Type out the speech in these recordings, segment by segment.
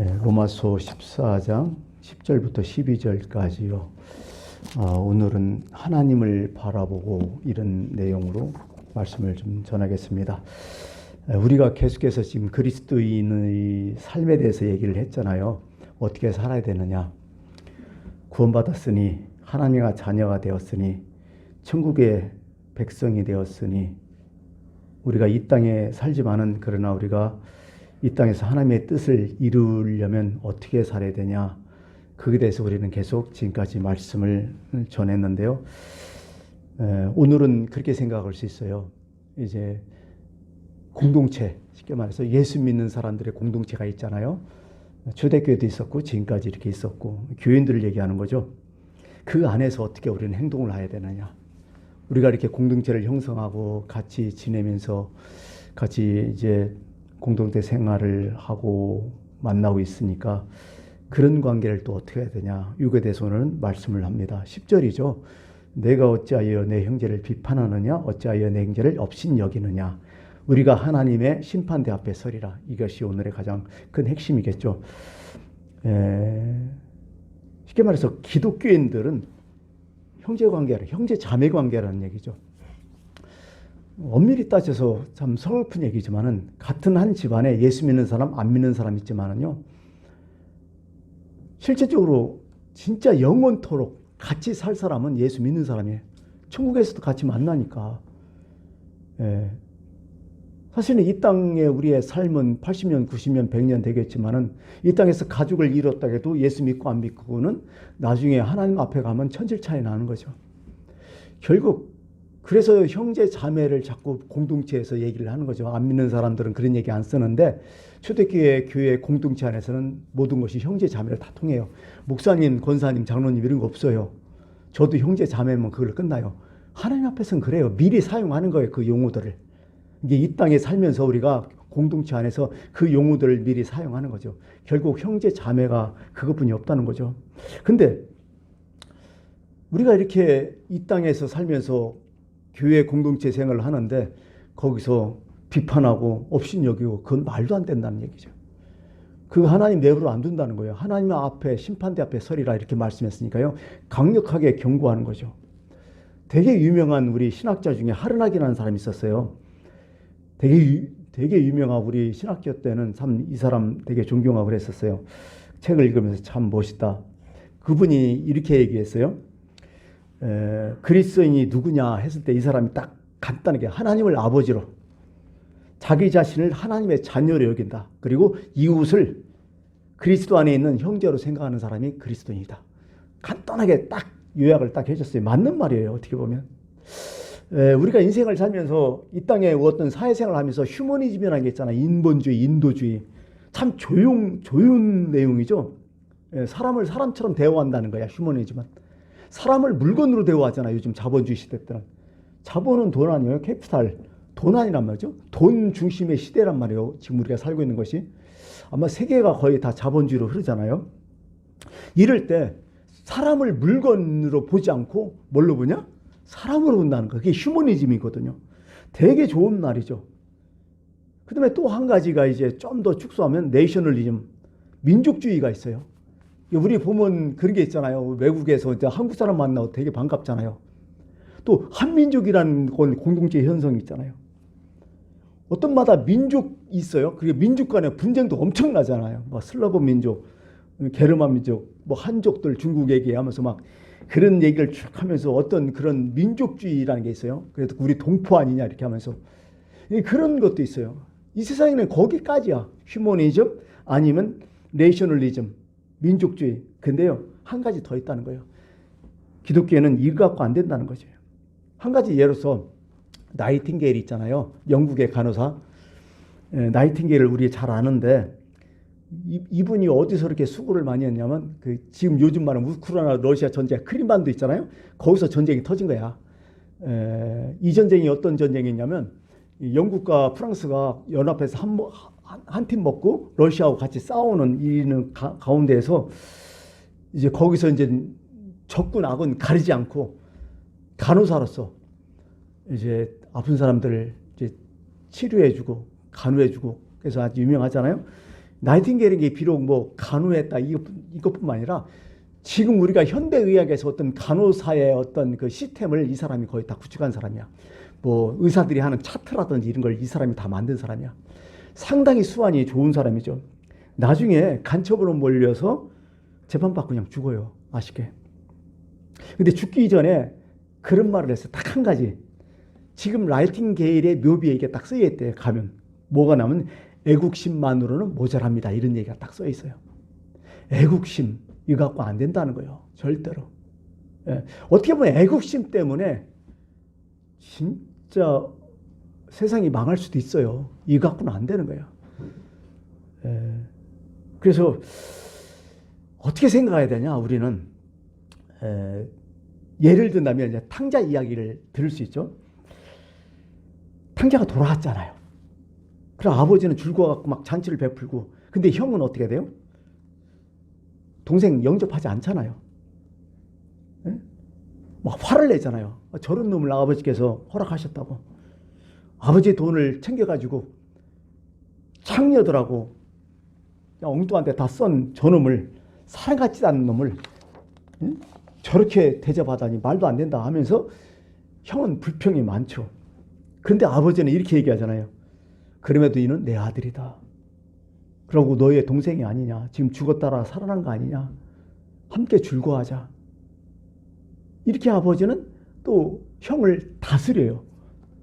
예, 로마서 14장 10절부터 12절까지요. 아, 오늘은 하나님을 바라보고 이런 내용으로 말씀을 좀 전하겠습니다. 에, 우리가 계속해서 지금 그리스도인의 삶에 대해서 얘기를 했잖아요. 어떻게 살아야 되느냐. 구원받았으니 하나님과 자녀가 되었으니 천국의 백성이 되었으니 우리가 이 땅에 살지만은 그러나 우리가 이 땅에서 하나님의 뜻을 이루려면 어떻게 살아야 되냐. 그에 대해서 우리는 계속 지금까지 말씀을 전했는데요. 에, 오늘은 그렇게 생각할 수 있어요. 이제 공동체, 쉽게 말해서 예수 믿는 사람들의 공동체가 있잖아요. 초대교회도 있었고 지금까지 이렇게 있었고 교인들을 얘기하는 거죠. 그 안에서 어떻게 우리는 행동을 해야 되느냐. 우리가 이렇게 공동체를 형성하고 같이 지내면서 같이 이제 공동체 생활을 하고 만나고 있으니까 그런 관계를 또 어떻게 해야 되냐. 대해서는 말씀을 합니다. 10절이죠. 내가 어찌하여 내 형제를 비판하느냐 어찌하여 내 형제를 업신 여기느냐 우리가 하나님의 심판대 앞에 서리라 이것이 오늘의 가장 큰 핵심이겠죠. 에, 쉽게 말해서 기독교인들은 형제 관계라 형제 자매 관계라는 얘기죠. 엄밀히 따져서 참 서글픈 얘기지만은 같은 한 집안에 예수 믿는 사람 안 믿는 사람 있지만은요. 실제적으로 진짜 영원토록 같이 살 사람은 예수 믿는 사람이에요. 천국에서도 같이 만나니까. 예. 사실은 이 땅에 우리의 삶은 80년, 90년, 100년 되겠지만은 이 땅에서 가족을 이뤘다 해도 예수 믿고 안 믿고는 나중에 하나님 앞에 가면 천질 차이 나는 거죠. 결국 그래서 형제 자매를 자꾸 공동체에서 얘기를 하는 거죠. 안 믿는 사람들은 그런 얘기 안 쓰는데 초대교회 교회 공동체 안에서는 모든 것이 형제 자매를 다 통해요. 목사님, 권사님, 장로님 이런 거 없어요. 저도 형제 자매면 그걸 끝나요. 하나님 앞에서는 그래요. 미리 사용하는 거예요. 그 용어들을. 이게 이 땅에 살면서 우리가 공동체 안에서 그 용어들을 미리 사용하는 거죠. 결국 형제 자매가 그것뿐이 없다는 거죠. 근데 우리가 이렇게 이 땅에서 살면서 교회 공동체 생활을 하는데 거기서 비판하고 업신여기고 그건 말도 안 된다는 얘기죠. 그 하나님 내버려 안 둔다는 거예요. 하나님 앞에 심판대 앞에 서리라 이렇게 말씀했으니까요. 강력하게 경고하는 거죠. 되게 유명한 우리 신학자 중에 하르나기라는 사람이 있었어요. 되게 유, 되게 유명한 우리 신학교 때는 참 이 사람 되게 존경하고 그랬었어요. 책을 읽으면서 참 멋있다. 그분이 이렇게 얘기했어요. 에, 그리스도인이 누구냐 했을 때 이 사람이 딱 간단하게 하나님을 아버지로 자기 자신을 하나님의 자녀로 여긴다. 그리고 이웃을 그리스도 안에 있는 형제로 생각하는 사람이 그리스도인이다. 간단하게 딱 요약을 딱 해줬어요. 맞는 말이에요. 어떻게 보면. 에, 우리가 인생을 살면서 이 땅에 어떤 사회생활을 하면서 휴머니즘이라는 게 있잖아요. 인본주의, 인도주의. 참 조용, 조용 내용이죠. 에, 사람을 사람처럼 대우한다는 거야. 휴머니즘은. 사람을 물건으로 대우하잖아요. 요즘 자본주의 시대 때는. 자본은 돈 아니에요. 캐피탈. 돈 아니란 말이죠. 돈 중심의 시대란 말이에요. 지금 우리가 살고 있는 것이. 아마 세계가 거의 다 자본주의로 흐르잖아요. 이럴 때 사람을 물건으로 보지 않고 뭘로 보냐? 사람으로 본다는 거. 그게 휴머니즘이거든요. 되게 좋은 말이죠. 그 다음에 또 한 가지가 이제 좀 더 축소하면 네이셔널리즘, 민족주의가 있어요. 우리 보면 그런 게 있잖아요. 외국에서 이제 한국 사람 만나고 되게 반갑잖아요. 또 한민족이라는 건 공동체 현상이 있잖아요. 어떤 마다 민족이 있어요. 그게 민족 간의 분쟁도 엄청나잖아요. 뭐 슬라브 민족, 게르만 민족, 뭐 한족들 중국 얘기하면서 막 그런 얘기를 쭉 하면서 어떤 그런 민족주의라는 게 있어요. 그래도 우리 동포 아니냐 이렇게 하면서 그런 것도 있어요. 이 세상에는 거기까지야. 휴머니즘 아니면 내셔널리즘, 민족주의. 근데요 한 가지 더 있다는 거예요. 기독교에는 이거 갖고 안 된다는 거죠. 한 가지 예로서 나이팅게일 있잖아요. 영국의 간호사. 에, 나이팅게일을 우리 잘 아는데 이, 이분이 어디서 이렇게 수고를 많이 했냐면 그 지금 요즘 말하는 우크라이나 러시아 전쟁 크림반도 있잖아요. 거기서 전쟁이 터진 거야. 에, 이 전쟁이 어떤 전쟁이냐면 영국과 프랑스가 연합해서 한 팀 먹고 러시아하고 같이 싸우는 이는 가운데에서 이제 거기서 이제 적군 악은 가리지 않고 간호사로서 이제 아픈 사람들을 이제 치료해주고 간호해주고 그래서 아주 유명하잖아요. 나이팅게일에게 비록 뭐 간호했다 이것, 이것뿐만 아니라 지금 우리가 현대의학에서 어떤 간호사의 어떤 그 시스템을 이 사람이 거의 다 구축한 사람이야. 뭐 의사들이 하는 차트라든지 이런 걸 이 사람이 다 만든 사람이야. 상당히 수완이 좋은 사람이죠. 나중에 간첩으로 몰려서 재판받고 그냥 죽어요. 아쉽게. 근데 죽기 전에 그런 말을 했어요. 딱 한 가지. 지금 라이팅 게일의 묘비에 이게 딱 쓰여 있대요. 가면. 뭐가 나면 애국심만으로는 모자랍니다. 이런 얘기가 딱 써 있어요. 애국심 이거 갖고 안 된다는 거예요. 절대로. 예. 어떻게 보면 애국심 때문에 진짜 세상이 망할 수도 있어요. 이거 갖고는 안 되는 거예요. 예. 그래서 어떻게 생각해야 되냐 우리는 에, 예를 든다면 이제 탕자 이야기를 들을 수 있죠. 탕자가 돌아왔잖아요. 그럼 아버지는 즐거워갖고 막 잔치를 베풀고 근데 형은 어떻게 돼요? 동생 영접하지 않잖아요. 예? 막 화를 내잖아요. 저런 놈을 아버지께서 허락하셨다고. 아버지 돈을 챙겨가지고 창녀들하고 엉뚱한테 다썬 저놈을 사람 같지 않은 놈을 응? 저렇게 대접하다니 말도 안 된다 하면서 형은 불평이 많죠. 그런데 아버지는 이렇게 얘기하잖아요. 그럼에도 이는 내 아들이다. 그러고 너의 동생이 아니냐. 지금 죽었다라 살아난 거 아니냐. 함께 즐거워하자. 이렇게 아버지는 또 형을 다스려요.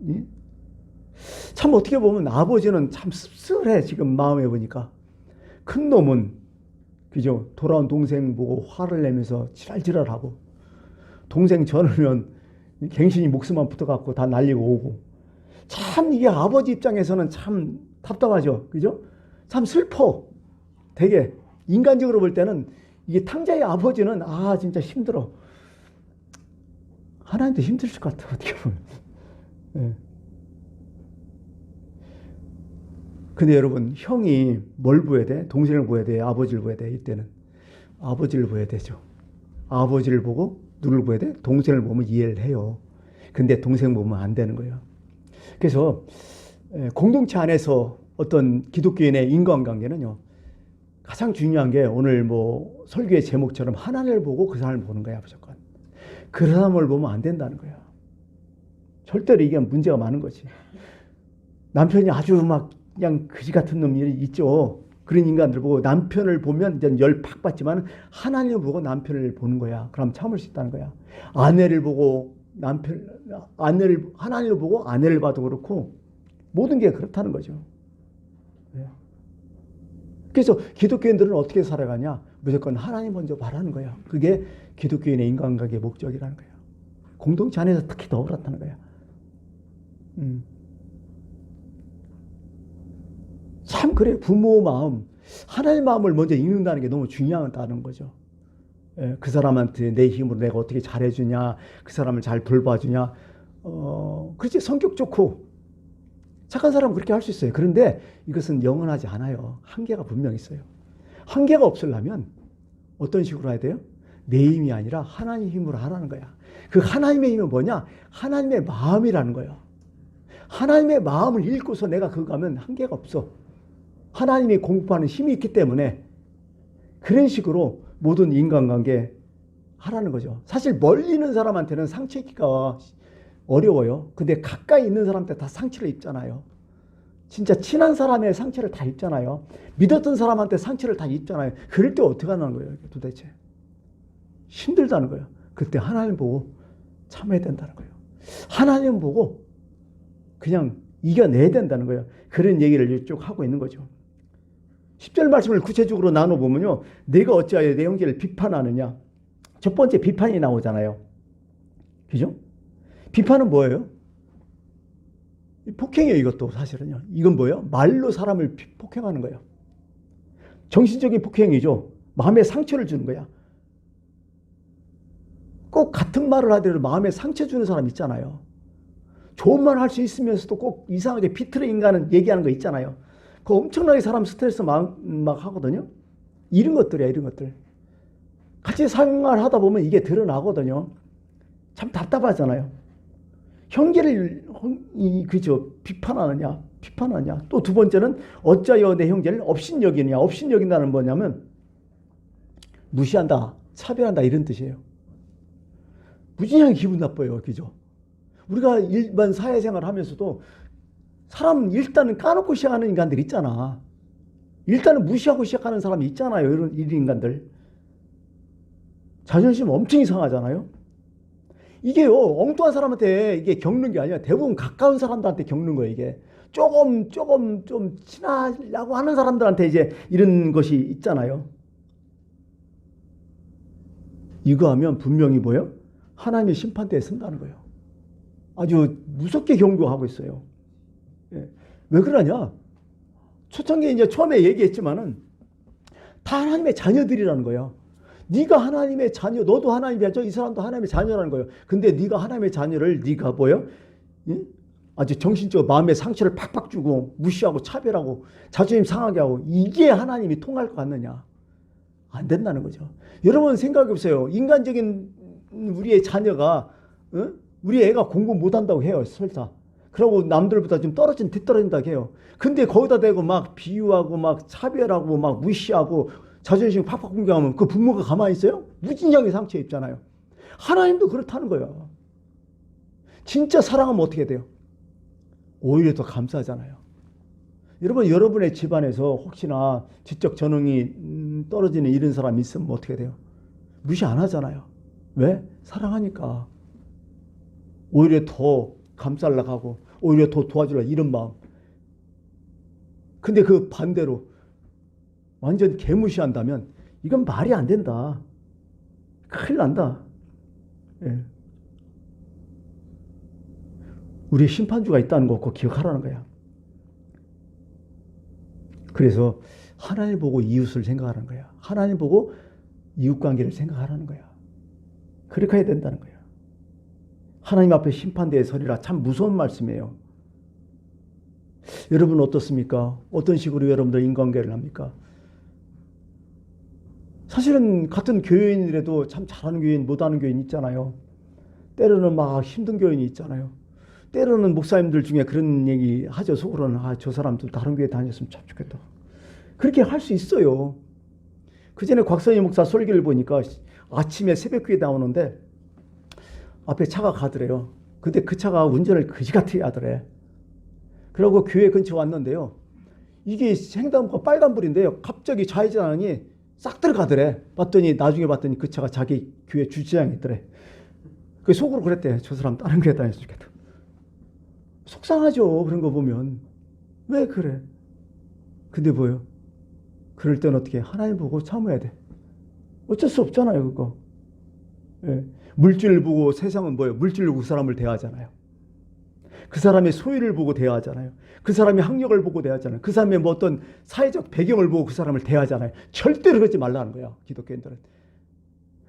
예? 참 어떻게 보면 아버지는 참 씁쓸해 지금 마음에 보니까. 큰 놈은 그죠? 돌아온 동생 보고 화를 내면서 지랄지랄하고. 동생 전으면 갱신이 목숨만 붙어갖고 다 날리고 오고. 참 이게 아버지 입장에서는 참 답답하죠 그죠? 참 슬퍼. 되게 인간적으로 볼 때는 이게 탕자의 아버지는 아 진짜 힘들어. 하나님도 힘드실 것 같아 어떻게 보면. 예. 근데 여러분 형이 뭘 보여야 돼? 동생을 보여야 돼? 아버지를 보여야 돼? 이때는 아버지를 보여야 되죠. 아버지를 보고 누를 보여야 돼? 동생을 보면 이해를 해요. 근데 동생 보면 안 되는 거예요. 그래서 공동체 안에서 어떤 기독교인의 인간관계는요. 가장 중요한 게 오늘 뭐 설교의 제목처럼 하나님을 보고 그 사람을 보는 거야 무조건. 그 사람을 보면 안 된다는 거야. 절대로 이게 문제가 많은 거지. 남편이 아주 막 그냥 그지 같은 놈이 있죠. 그런 인간들 보고 남편을 보면 이제 열팍 받지만 하나님을 보고 남편을 보는 거야. 그럼 참을 수 있다는 거야. 아내를 보고 남편 아내를 하나님을 보고 아내를 봐도 그렇고 모든 게 그렇다는 거죠. 네. 그래서 기독교인들은 어떻게 살아가냐? 무조건 하나님 먼저 바라는 거야. 그게 기독교인의 인간관계 목적이라는 거야. 공동체 안에서 특히 더 그렇다는 거야. 음. 참 그래 부모 마음 하나님 마음을 먼저 읽는다는 게 너무 중요하다는 거죠. 예, 그 사람한테 내 힘으로 내가 어떻게 잘해주냐, 그 사람을 잘 돌봐주냐, 어, 그렇지 성격 좋고 착한 사람은 그렇게 할 수 있어요. 그런데 이것은 영원하지 않아요. 한계가 분명 있어요. 한계가 없으려면 어떤 식으로 해야 돼요? 내 힘이 아니라 하나님 힘으로 하라는 거야. 그 하나님의 힘은 뭐냐? 하나님의 마음이라는 거예요. 하나님의 마음을 읽고서 내가 그거 가면 한계가 없어. 하나님이 공급하는 힘이 있기 때문에 그런 식으로 모든 인간관계 하라는 거죠. 사실 멀리 있는 사람한테는 상처 입기가 어려워요. 근데 가까이 있는 사람한테 다 상처를 입잖아요. 진짜 친한 사람의 상처를 다 입잖아요. 믿었던 사람한테 상처를 다 입잖아요. 그럴 때 어떻게 하는 거예요, 도대체? 힘들다는 거예요. 그때 하나님 보고 참아야 된다는 거예요. 하나님 보고 그냥 이겨내야 된다는 거예요. 그런 얘기를 쭉 하고 있는 거죠. 10절 말씀을 구체적으로 나눠보면요. 내가 어찌하여 내 형제를 비판하느냐. 첫 번째 비판이 나오잖아요. 그죠? 비판은 뭐예요? 폭행이에요, 이것도 사실은요. 이건 뭐예요? 말로 사람을 폭행하는 거예요. 정신적인 폭행이죠. 마음에 상처를 주는 거야. 꼭 같은 말을 하더라도 마음에 상처 주는 사람 있잖아요. 좋은 말 할 수 있으면서도 꼭 이상하게 비틀어 인간은 얘기하는 거 있잖아요. 그 엄청나게 사람 스트레스 막, 막 하거든요. 이런 것들이야, 이런 것들. 같이 생활하다 보면 이게 드러나거든요. 참 답답하잖아요. 형제를 이 그죠 비판하느냐 비판하냐. 또 두 번째는 어찌하여 내 형제를 업신여기냐. 업신여긴다는 뭐냐면 무시한다, 차별한다 이런 뜻이에요. 무진하게 기분 나빠요. 그죠? 우리가 일반 사회생활 하면서도 사람 일단은 까놓고 시작하는 인간들 있잖아. 일단은 무시하고 시작하는 사람이 있잖아요. 이런 인간들. 자존심 엄청 이상하잖아요. 이게요, 엉뚱한 사람한테 이게 겪는 게 아니라 대부분 가까운 사람들한테 겪는 거예요, 이게. 조금, 조금 좀 친하려고 하는 사람들한테 이제 이런 것이 있잖아요. 이거 하면 분명히 뭐예요? 하나님의 심판대에 쓴다는 거예요. 아주 무섭게 경고하고 있어요. 예. 왜 그러냐? 초창기에 이제 처음에 얘기했지만은 다 하나님의 자녀들이라는 거예요. 네가 하나님의 자녀, 너도 하나님의 자녀, 이 사람도 하나님의 자녀라는 거예요. 근데 네가 하나님의 자녀를 네가 뭐요? 예? 아주 정신적으로 마음의 상처를 팍팍 주고 무시하고 차별하고 자존심 상하게 하고 이게 하나님이 통할 것 같느냐? 안 된다는 거죠. 여러분 생각해 보세요. 인간적인 우리의 자녀가 어? 우리 애가 공부 못 한다고 해요. 설사. 그러고 남들보다 좀 떨어진 뒤떨어진다고 해요. 근데 거기다 대고 막 비유하고 막 차별하고 막 무시하고 자존심 팍팍 공격하면 그 부모가 가만히 있어요? 무진장의 상처 입잖아요. 하나님도 그렇다는 거예요. 진짜 사랑하면 어떻게 돼요? 오히려 더 감사하잖아요. 여러분, 여러분의 집안에서 혹시나 지적 전응이 음, 떨어지는 이런 사람이 있으면 어떻게 돼요? 무시 안 하잖아요. 왜? 사랑하니까. 오히려 더 감쌀라 하고, 오히려 더 도와주려 이런 마음. 근데 그 반대로 완전 개무시한다면 이건 말이 안 된다. 큰일 난다. 예. 우리 심판주가 있다는 거 꼭 기억하라는 거야. 그래서 하나님 보고 이웃을 생각하라는 거야. 하나님 보고 이웃 관계를 생각하라는 거야. 그렇게 해야 된다는 거야. 하나님 앞에 심판대에 서리라 참 무서운 말씀이에요. 여러분 어떻습니까? 어떤 식으로 여러분들 인간관계를 합니까? 사실은 같은 교인이라도 참 잘하는 교인, 못하는 교인 있잖아요. 때로는 막 힘든 교인이 있잖아요. 때로는 목사님들 중에 그런 얘기 하죠. 속으로는 아, 저 사람도 다른 교회 다녔으면 참 좋겠다. 그렇게 할 수 있어요. 그 전에 곽선희 목사 설교를 보니까 아침에 새벽 교회 나오는데 앞에 차가 가더래요. 근데 그 차가 운전을 그지같이 하더래. 그러고 교회 근처 왔는데요. 이게 횡단보가 빨간불인데요. 갑자기 좌회전하니 싹 들어가더래. 봤더니 나중에 봤더니 그 차가 자기 교회 주차장에 있더래. 그 속으로 그랬대. 저 사람 다른 교회 다녔으면 좋겠다. 속상하죠. 그런 거 보면. 왜 그래? 근데 뭐요? 그럴 땐 어떻게 하나님 보고 참아야 돼. 어쩔 수 없잖아요, 그거. 예. 물질을 보고 세상은 뭐예요? 물질로 그 사람을 대하잖아요. 그 사람의 소유를 보고 대하잖아요. 그 사람의 학력을 보고 대하잖아요. 그 사람의 뭐 어떤 사회적 배경을 보고 그 사람을 대하잖아요. 절대로 그러지 말라는 거야, 기독교인들은.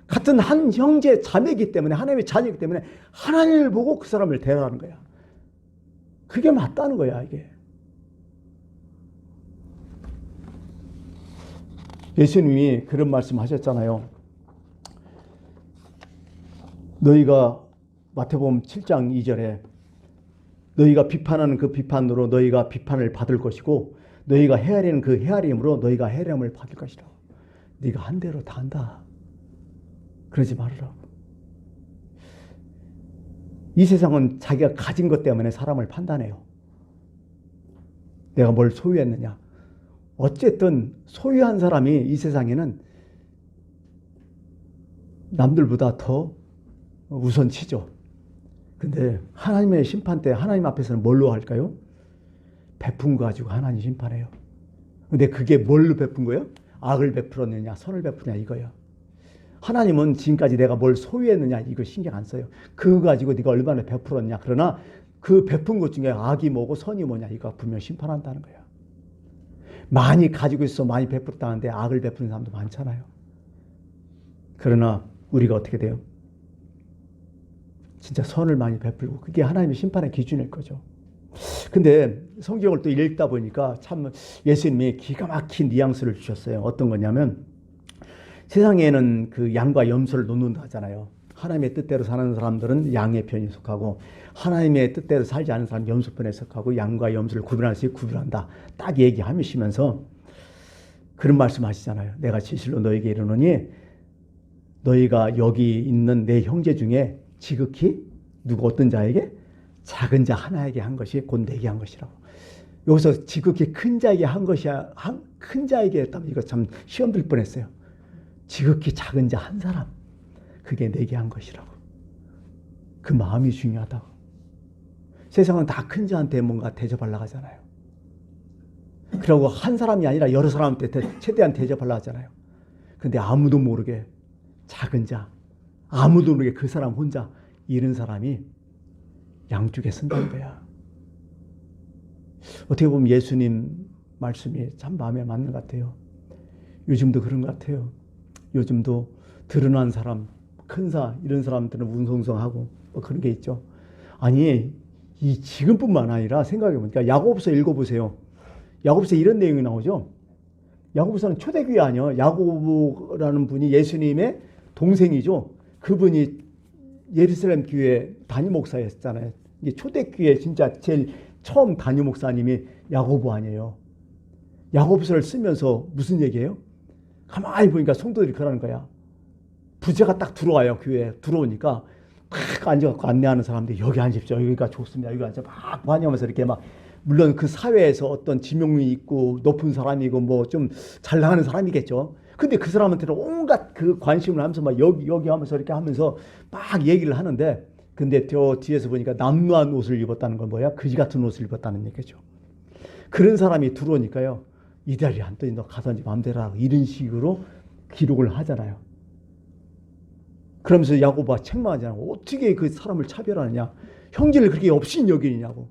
같은 한 형제 자매이기 때문에 하나님의 자녀이기 때문에 하나님을 보고 그 사람을 대하라는 거야. 그게 맞다는 거야, 이게. 예수님이 그런 말씀 하셨잖아요. 너희가 마태복음 7장 2절에 너희가 비판하는 그 비판으로 너희가 비판을 받을 것이고 너희가 헤아리는 그 헤아림으로 너희가 헤아림을 받을 것이라. 네가 한 대로 다 한다. 그러지 말으라. 이 세상은 자기가 가진 것 때문에 사람을 판단해요. 내가 뭘 소유했느냐. 어쨌든 소유한 사람이 이 세상에는 남들보다 더 우선 치죠. 근데 하나님의 심판 때 하나님 앞에서는 뭘로 할까요? 베푼 거 가지고 하나님 심판해요. 근데 그게 뭘로 베푼 거예요? 악을 베풀었느냐, 선을 베푸냐 이거예요. 하나님은 지금까지 내가 뭘 소유했느냐 이거 신경 안 써요. 그거 가지고 네가 얼마나 베풀었냐. 그러나 그 베푼 것 중에 악이 뭐고 선이 뭐냐 이거 분명 심판한다는 거야. 많이 가지고 있어 많이 베풀었다는데 악을 베푸는 사람도 많잖아요. 그러나 우리가 어떻게 돼요? 진짜 선을 많이 베풀고 그게 하나님의 심판의 기준일 거죠. 근데 성경을 또 읽다 보니까 참 예수님이 기가 막힌 뉘앙스를 주셨어요. 어떤 거냐면 세상에는 그 양과 염소를 놓는다 하잖아요. 하나님의 뜻대로 사는 사람들은 양의 편에 속하고 하나님의 뜻대로 살지 않은 사람 염소 편에 속하고 양과 염소를 구분할 수 있게 구분한다. 딱 얘기하시면서 그런 말씀하시잖아요. 내가 진실로 너에게 이르노니 너희가 여기 있는 내 형제 중에 지극히 누구 어떤 자에게 작은 자 하나에게 한 것이 곧 내게 한 것이라고. 여기서 지극히 큰 자에게 한 것이야. 한, 큰 자에게 했다면 이거 참 시험 들 뻔했어요. 지극히 작은 자 한 사람. 그게 내게 한 것이라고. 그 마음이 중요하다고. 세상은 다 큰 자한테 뭔가 대접하려고 하잖아요. 그리고 한 사람이 아니라 여러 사람한테 대- 최대한 대접하려고 하잖아요. 근데 아무도 모르게 작은 자, 아무도 모르게 그 사람 혼자 잃은 사람이 양쪽에 쓴다는 거야. 어떻게 보면 예수님 말씀이 참 마음에 맞는 것 같아요. 요즘도 그런 것 같아요. 요즘도 드러난 사람, 큰 사, 이런 사람들은 운송성하고 뭐 그런 게 있죠. 아니, 이 지금뿐만 아니라 생각해 보니까 야고보서 읽어보세요. 야고보서 이런 내용이 나오죠. 야고보서는 초대교회 아니요. 야고보라는 분이 예수님의 동생이죠. 그분이 예루살렘 교회 담임 목사였잖아요. 이게 초대 교회 진짜 제일 처음 담임 목사님이 야고보 아니에요. 야고보서를 쓰면서 무슨 얘기예요? 가만히 보니까 성도들이 그러는 거야. 부자가 딱 들어와요 교회에 들어오니까 막 앉아갖고 안내하는 사람들이 여기 앉으십시오 여기가 좋습니다 여기 앉아 막 환영하면서 이렇게 막 물론 그 사회에서 어떤 지명이 있고 높은 사람이고 뭐 좀 잘 나가는 사람이겠죠. 근데 그 사람한테는 온갖 그 관심을 하면서 막 여기 여기 하면서 이렇게 하면서 막 얘기를 하는데 근데 저 뒤에서 보니까 남루한 옷을 입었다는 건 뭐야? 그지 같은 옷을 입었다는 얘기죠. 그런 사람이 들어오니까요. 이달이 안 떠니 너 가든지 마음대로 하고 이런 식으로 기록을 하잖아요. 그러면서 야고보가 책망하잖아. 어떻게 그 사람을 차별하느냐? 형제를 그렇게 없인 여기냐고.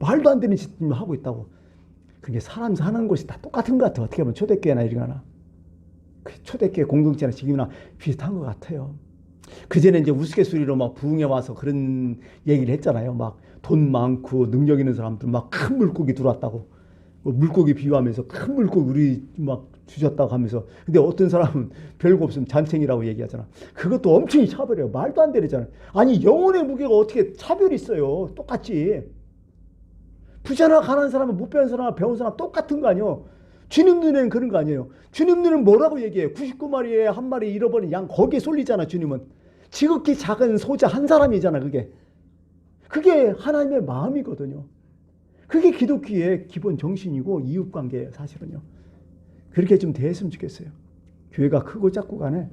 말도 안 되는 짓을 하고 있다고. 그게 사람 사는 곳이 다 똑같은 것 같아. 어떻게 보면 초대교회나 이거나. 그 초대교회 공동체나 지금이나 비슷한 것 같아요. 그전에 이제 우스갯소리로 막 부흥에 와서 그런 얘기를 했잖아요. 막 돈 많고 능력 있는 사람들 막 큰 물고기 들어왔다고. 뭐 물고기 비유하면서 큰 물고기 우리 막 주셨다고 하면서 근데 어떤 사람은 별거 없으면 잔챙이라고 얘기하잖아. 그것도 엄청 차별이에요. 말도 안 되잖아요. 아니 영혼의 무게가 어떻게 차별이 있어요. 똑같지. 부자나 가난한 사람은 못 배운 사람과 배운 사람 똑같은 거 아니에요. 주님 눈에는 그런 거 아니에요. 주님 눈에는 뭐라고 얘기해요? 99마리에 한 마리 잃어버린 양 거기에 쏠리잖아 주님은. 지극히 작은 소자 한 사람이잖아 그게. 그게 하나님의 마음이거든요. 그게 기독교의 기본 정신이고 이웃관계예요 사실은요. 그렇게 좀 대했으면 좋겠어요. 교회가 크고 작고 간에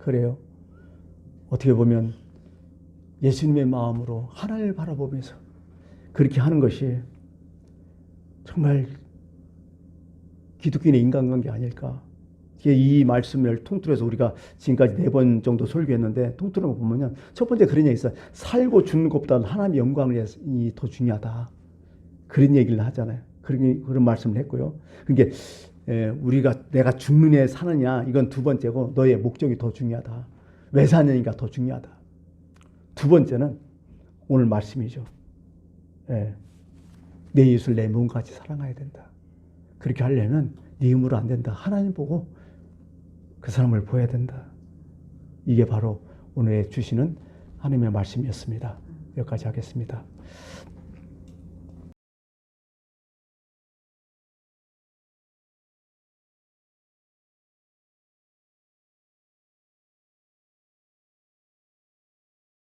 그래요. 어떻게 보면 예수님의 마음으로 하나님을 바라보면서 그렇게 하는 것이 정말 기독교인의 인간관계 아닐까. 이 말씀을 통틀어서 우리가 지금까지 네 번 정도 설교했는데 통틀어 보면은 첫 번째 그런 얘기 있어요. 살고 죽는 것보다 하나님의 위해서 더 중요하다. 그런 얘기를 하잖아요. 그런 그런 말씀을 했고요. 에, 우리가 내가 애 사느냐 이건 두 번째고 너의 목적이 더 중요하다. 왜 사느니가 더 중요하다. 두 번째는 오늘 말씀이죠. 예. 내 이웃을 내 몸같이 사랑해야 된다. 그렇게 하려면 네 힘으로 안 된다. 하나님 보고 그 사람을 보여야 된다. 이게 바로 오늘 주시는 하나님의 말씀이었습니다. 여기까지 하겠습니다.